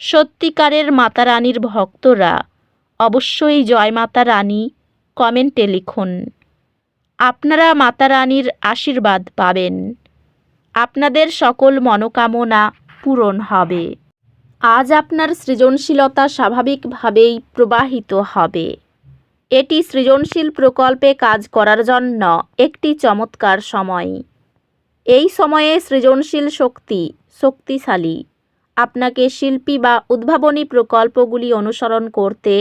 সত্যিকারের মাতা রানীর ভক্তরা অবশ্যই জয় মাতা রানী কমেন্টে লিখুন। আপনারা মাতা রানীর আশীর্বাদ পাবেন। আপনাদের সকল মনোকামনা পূরণ হবে। আজ আপনার সৃজনশীলতা স্বাভাবিকভাবেই প্রবাহিত হবে। এটি সৃজনশীল প্রকল্পে কাজ করার জন্য একটি চমৎকার সময়। এই সময়ে সৃজনশীল শক্তি শক্তিশালী। আপনাকে শিল্পী বা উদ্ভাবনী প্রকল্পগুলি অনুসরণ করতে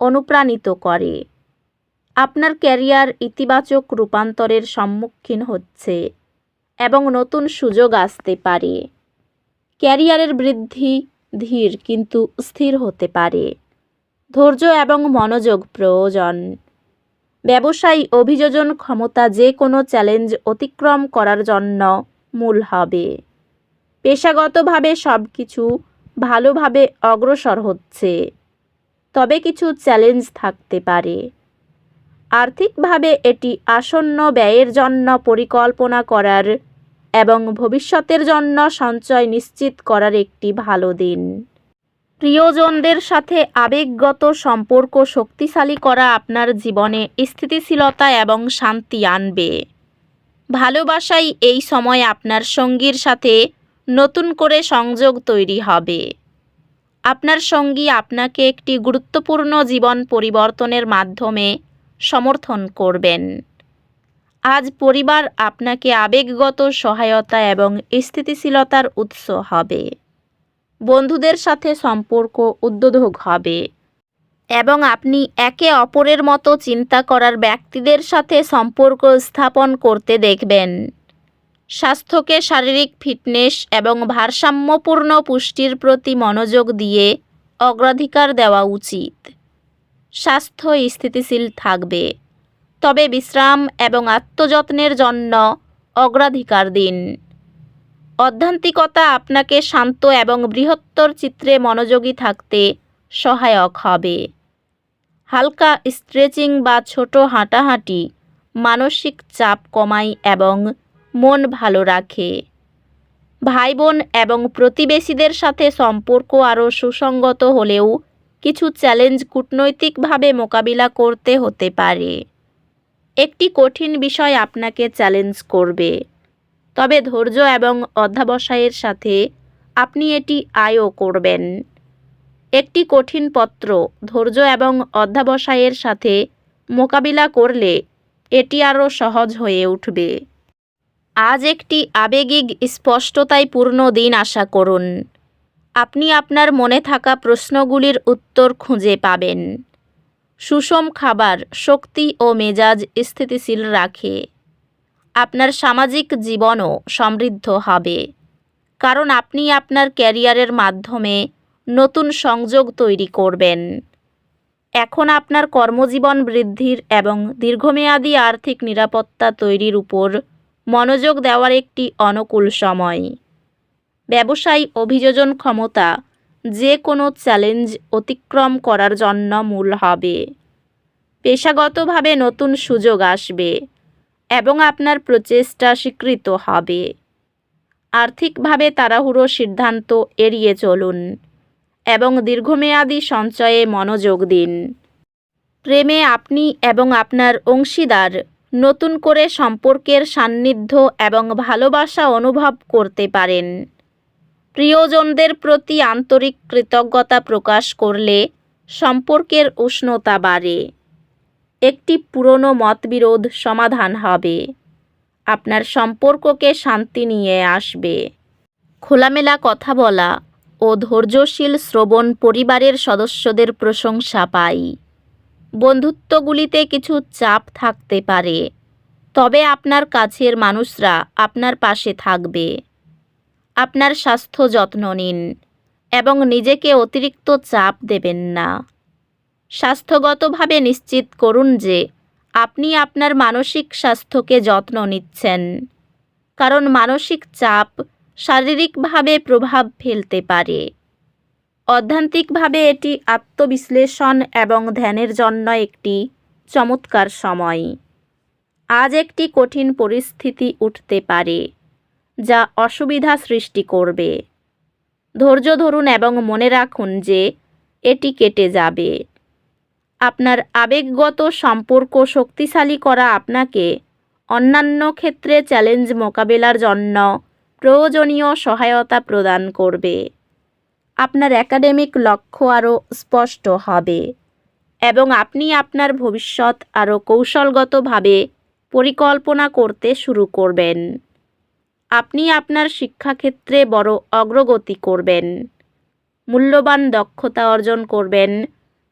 অনুপ্রাণিত করে। আপনার ক্যারিয়ার ইতিবাচক রূপান্তরের সম্মুখীন হচ্ছে এবং নতুন সুযোগ আসতে পারে। ক্যারিয়ারের বৃদ্ধি ধীর কিন্তু স্থির হতে পারে। ধৈর্য এবং মনোযোগ প্রয়োজন। ব্যবসায়ী অভিযোজন ক্ষমতা যে কোনো চ্যালেঞ্জ অতিক্রম করার জন্য মূল হবে। পেশাগতভাবে সব কিছু ভালোভাবে অগ্রসর হচ্ছে। তবে কিছু চ্যালেঞ্জ থাকতে পারে। আর্থিকভাবে এটি আসন্ন ব্যয়ের জন্য পরিকল্পনা করার এবং ভবিষ্যতের জন্য সঞ্চয় নিশ্চিত করার একটি ভালো দিন। প্রিয়জনদের সাথে আবেগগত সম্পর্ক শক্তিশালী করা আপনার জীবনে স্থিতিশীলতা এবং শান্তি আনবে। ভালোবাসাই এই সময় আপনার সঙ্গীর সাথে নতুন করে সংযোগ তৈরি হবে। আপনার সঙ্গী আপনাকে একটি গুরুত্বপূর্ণ জীবন পরিবর্তনের মাধ্যমে সমর্থন করবেন। আজ পরিবার আপনাকে আবেগগত সহায়তা এবং স্থিতিশীলতার উৎস হবে। বন্ধুদের সাথে সম্পর্ক উদ্বোধক হবে এবং আপনি একে অপরের মতো চিন্তা করার ব্যক্তিদের সাথে সম্পর্ক স্থাপন করতে দেখবেন। স্বাস্থ্যকে শারীরিক ফিটনেস এবং ভারসাম্যপূর্ণ পুষ্টির প্রতি মনোযোগ দিয়ে অগ্রাধিকার দেওয়া উচিত। স্বাস্থ্য স্থিতিশীল থাকবে। তবে বিশ্রাম এবং আত্মযত্নের জন্য অগ্রাধিকার দিন। অধ্যান্তিকতা আপনাকে শান্ত এবং বৃহত্তর চিত্রে মনোযোগী থাকতে সহায়ক হবে। হালকা স্ট্রেচিং বা ছোট হাঁটাহাঁটি, মানসিক চাপ কমায় এবং মন ভালো রাখে। ভাই বোন এবং প্রতিবেশীদের সাথে সম্পর্ক আরও সুসংগত হলেও কিছু চ্যালেঞ্জ কূটনৈতিকভাবে মোকাবিলা করতে হতে পারে। একটি কঠিন বিষয় আপনাকে চ্যালেঞ্জ করবে। তবে ধৈর্য এবং অধ্যাবসায়ের সাথে আপনি এটি আয়ও করবেন। একটি কঠিন পত্র ধৈর্য এবং অধ্যাবসায়ের সাথে মোকাবিলা করলে এটি আরও সহজ হয়ে উঠবে। আজ একটি আবেগিক স্পষ্টতায় পূর্ণ দিন আশা করুন। আপনি আপনার মনে থাকা প্রশ্নগুলির উত্তর খুঁজে পাবেন। সুষম খাবার, শক্তি ও মেজাজ স্থিতিশীল রাখে। আপনার সামাজিক জীবনও সমৃদ্ধ হবে। কারণ আপনি আপনার ক্যারিয়ারের মাধ্যমে নতুন সংযোগ তৈরি করবেন। এখন আপনার কর্মজীবন বৃদ্ধির এবং দীর্ঘমেয়াদী আর্থিক নিরাপত্তা তৈরির উপর মনোযোগ দেওয়ার একটি অনুকূল সময়। ব্যবসায়ী অভিযোজন ক্ষমতা, যে কোনো চ্যালেঞ্জ অতিক্রম করার জন্য মূল হবে। পেশাগতভাবে নতুন সুযোগ আসবে এবং আপনার প্রচেষ্টা স্বীকৃত হবে। আর্থিকভাবে তাড়াহুড়ো সিদ্ধান্ত এড়িয়ে চলুন এবং দীর্ঘমেয়াদী সঞ্চয়ে মনোযোগ দিন। প্রেমে আপনি এবং আপনার অংশীদার নতুন করে সম্পর্কের সান্নিধ্য এবং ভালোবাসা অনুভব করতে পারেন। প্রিয়জনদের প্রতি আন্তরিক কৃতজ্ঞতা প্রকাশ করলে সম্পর্কের উষ্ণতা বাড়ে। একটি পুরনো মতবিরোধ সমাধান হবে। আপনার সম্পর্ককে শান্তি নিয়ে আসবে। খোলামেলা কথা বলা ও ধৈর্যশীল শ্রবণ পরিবারের সদস্যদের প্রশংসা পাই। বন্ধুত্বগুলিতে কিছু চাপ থাকতে পারে। তবে আপনার কাছের মানুষরা আপনার পাশে থাকবে। আপনার স্বাস্থ্য যত্ন নিন এবং নিজেকে অতিরিক্ত চাপ দেবেন না। স্বাস্থ্যগতভাবে নিশ্চিত করুন যে আপনি আপনার মানসিক স্বাস্থ্যকে যত্ন নিচ্ছেন। কারণ মানসিক চাপ শারীরিকভাবে প্রভাব ফেলতে পারে। অধ্যান্তিকভাবে এটি আত্মবিশ্লেষণ এবং ধ্যানের জন্য একটি চমৎকার সময়। আজ একটি কঠিন পরিস্থিতি উঠতে পারে, যা অসুবিধা সৃষ্টি করবে। ধৈর্য ধরুন এবং মনে রাখুন যে এটি কেটে যাবে। আপনার আবেগগত সম্পর্ক শক্তিশালী করা আপনাকে অন্যান্য ক্ষেত্রে চ্যালেঞ্জ মোকাবেলার জন্য প্রয়োজনীয় সহায়তা প্রদান করবে। আপনার একাডেমিক লক্ষ্য আরও স্পষ্ট হবে এবং আপনি আপনার ভবিষ্যৎ আরও কৌশলগতভাবে পরিকল্পনা করতে শুরু করবেন। আপনি আপনার শিক্ষাক্ষেত্রে বড় অগ্রগতি করবেন। মূল্যবান দক্ষতা অর্জন করবেন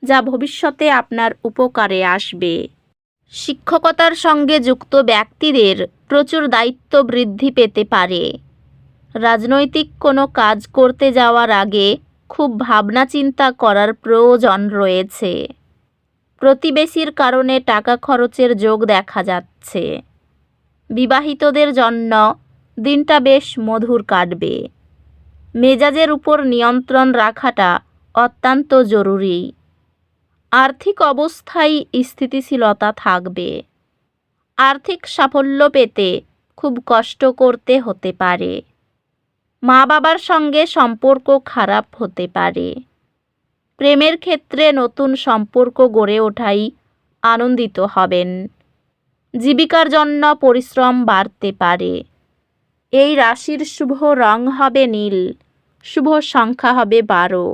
যা ভবিষ্যতে আপনার উপকারে আসবে। শিক্ষকতার সঙ্গে যুক্ত ব্যক্তিদের প্রচুর দায়িত্ব বৃদ্ধি পেতে পারে। রাজনৈতিক কোনো কাজ করতে যাওয়ার আগে খুব ভাবনা চিন্তা করার প্রয়োজন রয়েছে। প্রতিবেশীর কারণে টাকা খরচের যোগ দেখা যাচ্ছে। বিবাহিতদের জন্য দিনটা বেশ মধুর কাটবে। মেজাজের উপর নিয়ন্ত্রণ রাখাটা অত্যন্ত জরুরি। আর্থিক অবস্থায় স্থিতিশীলতা থাকবে। আর্থিক সাফল্য পেতে খুব কষ্ট করতে হতে পারে। মা বাবার সঙ্গে সম্পর্ক খারাপ হতে পারে। প্রেমের ক্ষেত্রে নতুন সম্পর্ক গড়ে ওঠাই আনন্দিত হবেন। জীবিকার জন্য পরিশ্রম বাড়তে পারে। এই রাশির শুভ রং হবে নীল, শুভ সংখ্যা হবে বারো।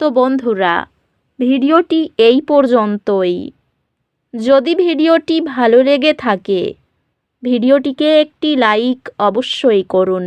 তো বন্ধুরা, ভিডিওটি এই পর্যন্তই। যদি ভিডিওটি ভালো লেগে থাকে, ভিডিওটিকে একটি লাইক অবশ্যই করুন।